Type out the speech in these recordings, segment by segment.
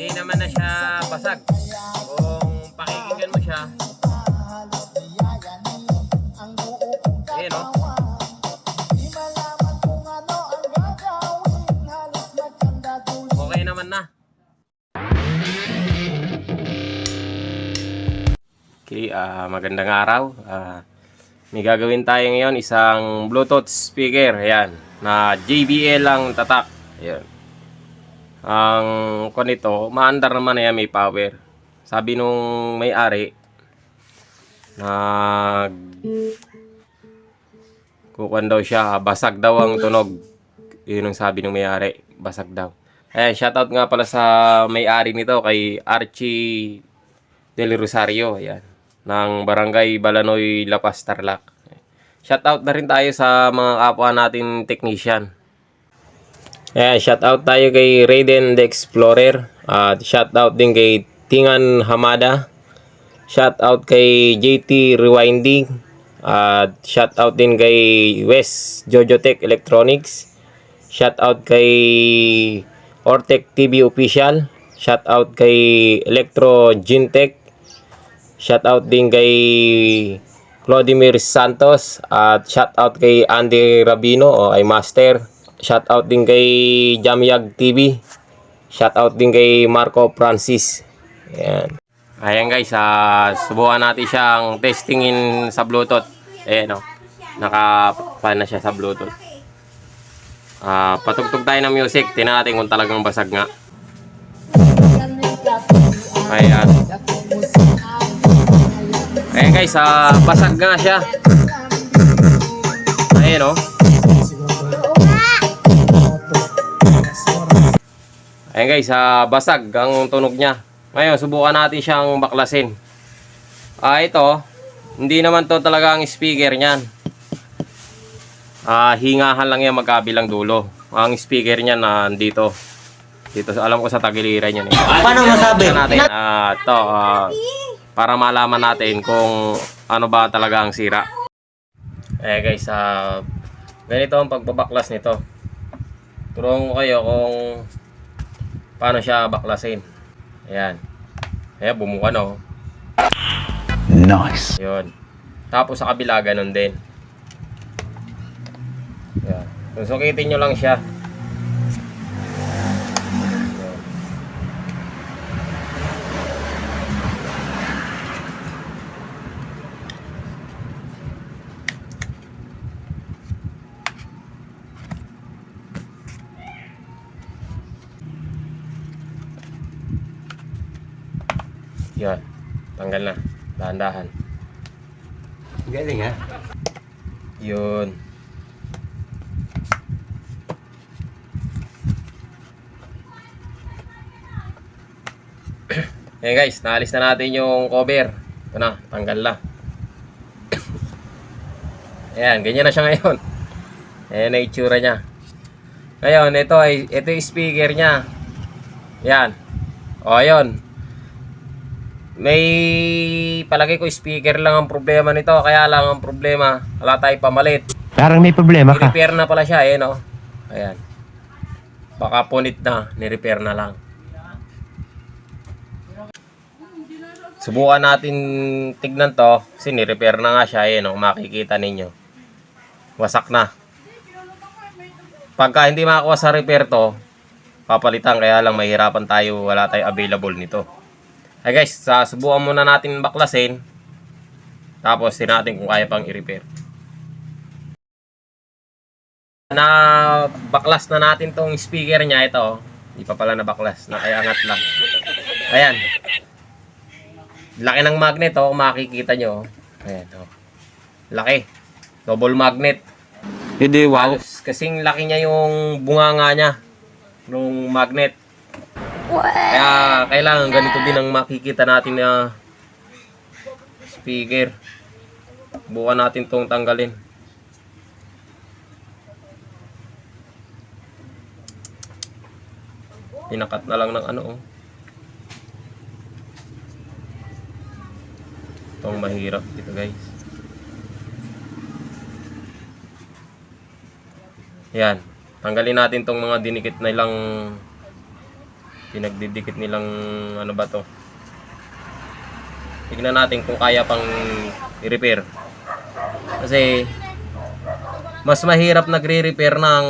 hindi naman na siya basag. Kung pakikinggan mo siya, ayun o. Okay naman na. Okay, ah magandang araw. Ah may gagawin tayo ngayon isang Bluetooth speaker. Ayan, na JBL lang tatak. Ayan. Ang kon nito, maandar naman na yan, may power. Sabi nung may-ari, nag kukuan daw siya, basag daw ang tunog. Yun ang sabi ng may-ari, basag daw. Ayan, shoutout nga pala sa may-ari nito kay Archie Del Rosario, ayan, ng Barangay Balanoy, La Paz, Tarlac. Shoutout na rin tayo sa mga kapwa natin technician. Ayan, shoutout tayo kay Raiden the Explorer. At shoutout din kay Tingan Hamada. Shoutout kay JT Rewinding. At shoutout din kay West Jojotech Electronics. Shoutout kay Ortec TV Official. Shoutout kay Electro Gintech. Shoutout din kay Clodimir Santos at shoutout kay Andy Rabino o ay Master. Shoutout din kay Jamyag TV. Shoutout din kay Marco Francis. Ayan. Ayan guys, ah, subukan natin siyang testingin sa Bluetooth. Ayan o. Naka-pan na siya sa Bluetooth. Ah, patugtog tayo ng music. Tingnan natin kung talagang basag nga. Ayan. Ayan guys, ah, basag nga siya. Ayan o. Ayan guys, ah, basag ang tunog niya. Ngayon, subukan natin siyang baklasin. Ah, ito, hindi naman to talaga ang speaker niyan. Ah, hingahan lang yan magkabilang dulo. Ang speaker niyan nandito. Dito, alam ko sa tagiliran yan. Eh. Paano masabi? Natin, ah, to, ah, para malaman natin kung ano ba talaga ang sira. Eh guys, ah, ganito ang pagbabaklas nito. Turuan ko kayo kung paano siya baklasin. Ayan. Ayan, bumuka no. Nice. Yun. Tapos sa kabila, ganun din. Ayan. So, sukitin nyo lang siya. Yan. Tanggal na. Dahan-dahan. Galing ha? Yun. Ayan guys, naalis na natin yung cover. Ito na, tanggal na. Ayan, ganyan na siya ngayon. Ayan na itsura niya. Ngayon, ito ay ito yung speaker niya. Yan. O, ayun. May palagay ko speaker lang ang problema nito. Kaya lang ang problema, wala tayong pamalit. Parang may problema ka. I-repair na pala siya, eh, no? Ayan. Baka punit na, ni-repair na lang. Subukan natin tignan to, kasi ni-repair na nga siya, eh, no? Makikita ninyo. Wasak na. Pagka hindi makakuha sa repair to, papalitan, kaya lang mahirapan tayo, wala tayong available nito. Ay guys, sa subukan muna natin baklasin. Tapos, tinatin kung kaya pang i-repair na baklas na natin tong speaker niya ito. Hindi pa pala na baklas, nakayangat lang. Ayan. Laki ng magnet oh, makikita nyo. Ayan oh. Laki. Double magnet. Hindi, wow. Halos kasing laki niya yung bunganga niya. Nung magnet. Kaya kailangan ganito din ang makikita natin na speaker. Bukan natin tong tanggalin. Pinakat na lang ng ano oh. Itong mahirap dito guys. Yan. Tanggalin natin tong mga dinikit na ilang pinagdidikit nilang ano ba to. Tignan natin kung kaya pang i-repair. Kasi mas mahirap nagre-repair ng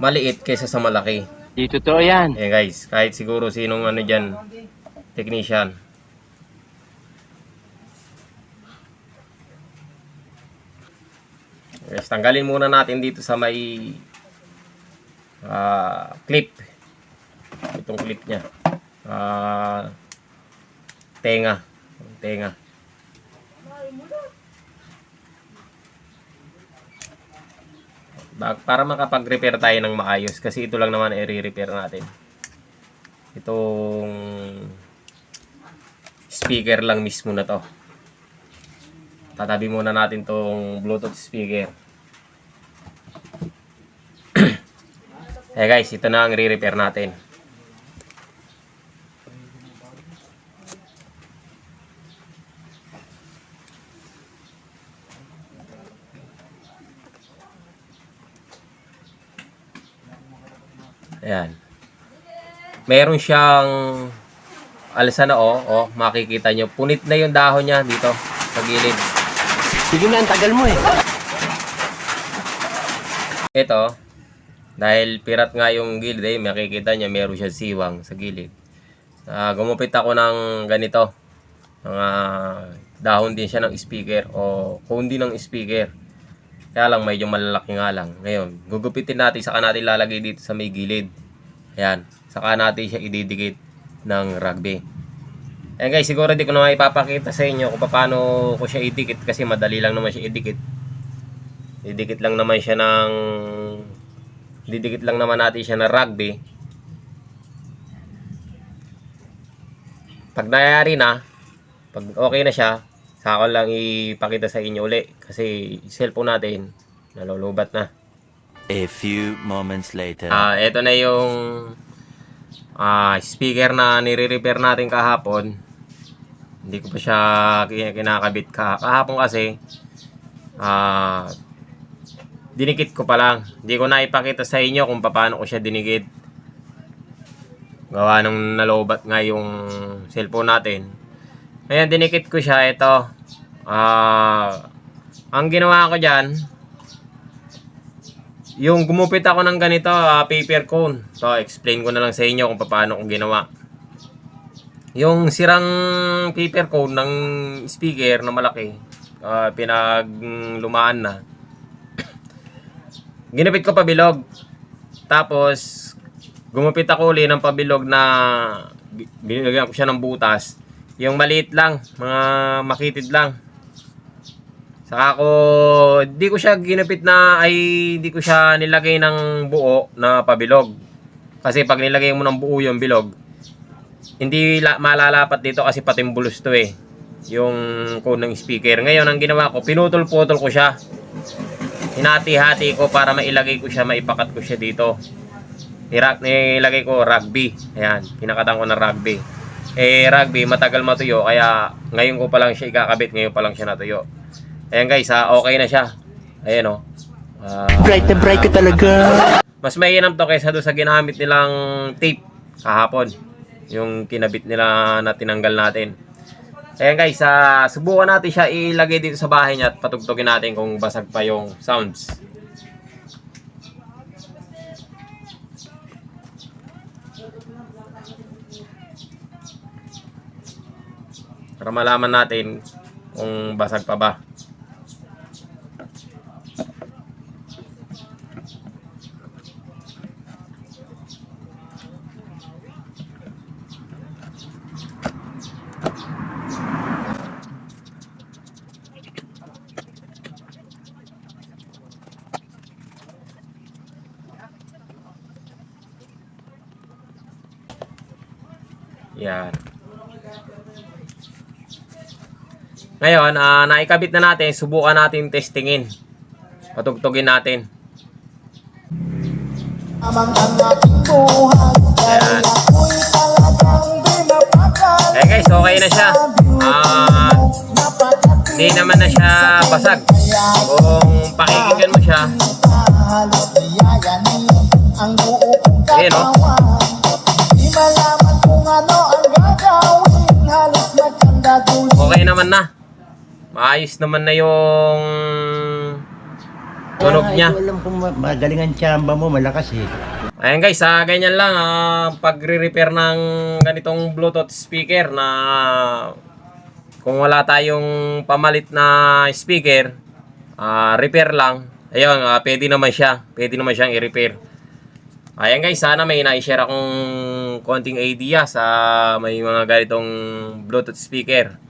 maliit kaysa sa malaki. Di totoo yan. Eh guys, kahit siguro sinong ano dyan, technician. Yes, tanggalin muna natin dito sa may ah, clip. Itong clip niya. Ah, tenga. Tenga. Para makapag-repair tayo ng maayos kasi ito lang naman i-repair natin. Itong speaker lang mismo na to. Tatabi muna natin tong Bluetooth speaker. Eh guys, ito na ang re-repair natin. Ayan. Meron siyang alsa na oh, oh, makikita nyo. Punit na yung dahon niya dito sa gilid. Sige na, ang tagal mo eh. Ito, dahil pirat nga yung gilid eh, makikita niya meron siya siwang sa gilid. Ah, gumupit ako ng ganito. Mga dahon din siya ng speaker o din ng speaker. Kaya lang medyo malalaki nga lang. Ngayon, gugupitin natin, saka natin lalagay dito sa may gilid. Ayan, saka natin siya ididikit ng rugby. Ayan guys, siguro di ko na ipapakita sa inyo kung paano ko siya idikit kasi madali lang naman siya idikit. Didikit lang naman siya ng didikit lang naman natin siya ng rugby. Pag nangyari na, pag okay na siya, saka ko lang ipakita sa inyo uli kasi cellphone natin nalulubat na. A few moments later. Ah, ito na yung ah speaker na nire-repair natin kahapon. Hindi ko pa siya kin- kinakabit ka kahapon kasi ah dinikit ko pa lang. Hindi ko na ipakita sa inyo kung paano ko siya dinikit. Gawa nung nalobat nga yung cellphone natin. Ngayon, dinikit ko siya. Ito. Ah, ang ginawa ko dyan, yung gumupit ako ng ganito, ah, paper cone. So, explain ko na lang sa inyo kung paano ko ginawa. Yung sirang paper cone ng speaker na malaki, ah, pinaglumaan na. Ginupit ko pabilog. Tapos, gumupit ako uli ng pabilog na bi- binigyan ko siya ng butas. Yung maliit lang, mga makitid lang. Saka ako, di ko siya ginupit na, ay di ko siya nilagay ng buo na pabilog. Kasi pag nilagay mo ng buo yung bilog, hindi la, malalapat dito kasi patimbulos to eh. Yung cone ng speaker. Ngayon, ang ginawa ko, pinutol-putol ko siya. Hinati-hati ko para mailagay ko siya, maipakat ko siya dito. Nirak, nilagay ko rugby. Ayan, pinakatan ko ng rugby. Eh, rugby, matagal matuyo, kaya ngayon ko pa lang siya ikakabit, ngayon pa lang siya natuyo. Ayan guys, ha, okay na siya. Ayan o. Ah, Bright na bright ka talaga. mas mainam to kaysa doon sa ginamit nilang tape kahapon. Yung kinabit nila na tinanggal natin. Ayan guys, ah, subukan natin siya ilagay dito sa bahay niya at patugtugin natin kung basag pa yung sounds. Para malaman natin kung basag pa ba. Yan. Ngayon, ah, naikabit na natin, subukan natin testingin. Patugtugin natin. Ayan. Eh guys, okay na siya. Ah, hindi naman na siya basag. Kung pakikinggan mo siya, Ayan oh. Di Maayos naman na yung tunog nga, niya. Ito alam kung ma- magaling ang tsamba mo, malakas eh. Ayan guys, ah, ganyan lang ah, pagre-repair ng ganitong Bluetooth speaker na kung wala tayong pamalit na speaker, ah, repair lang. Ayun, ah, pwede naman siya. Pwede naman siyang i-repair. Ayan guys, sana may na-share akong konting idea sa may mga ganitong Bluetooth speaker.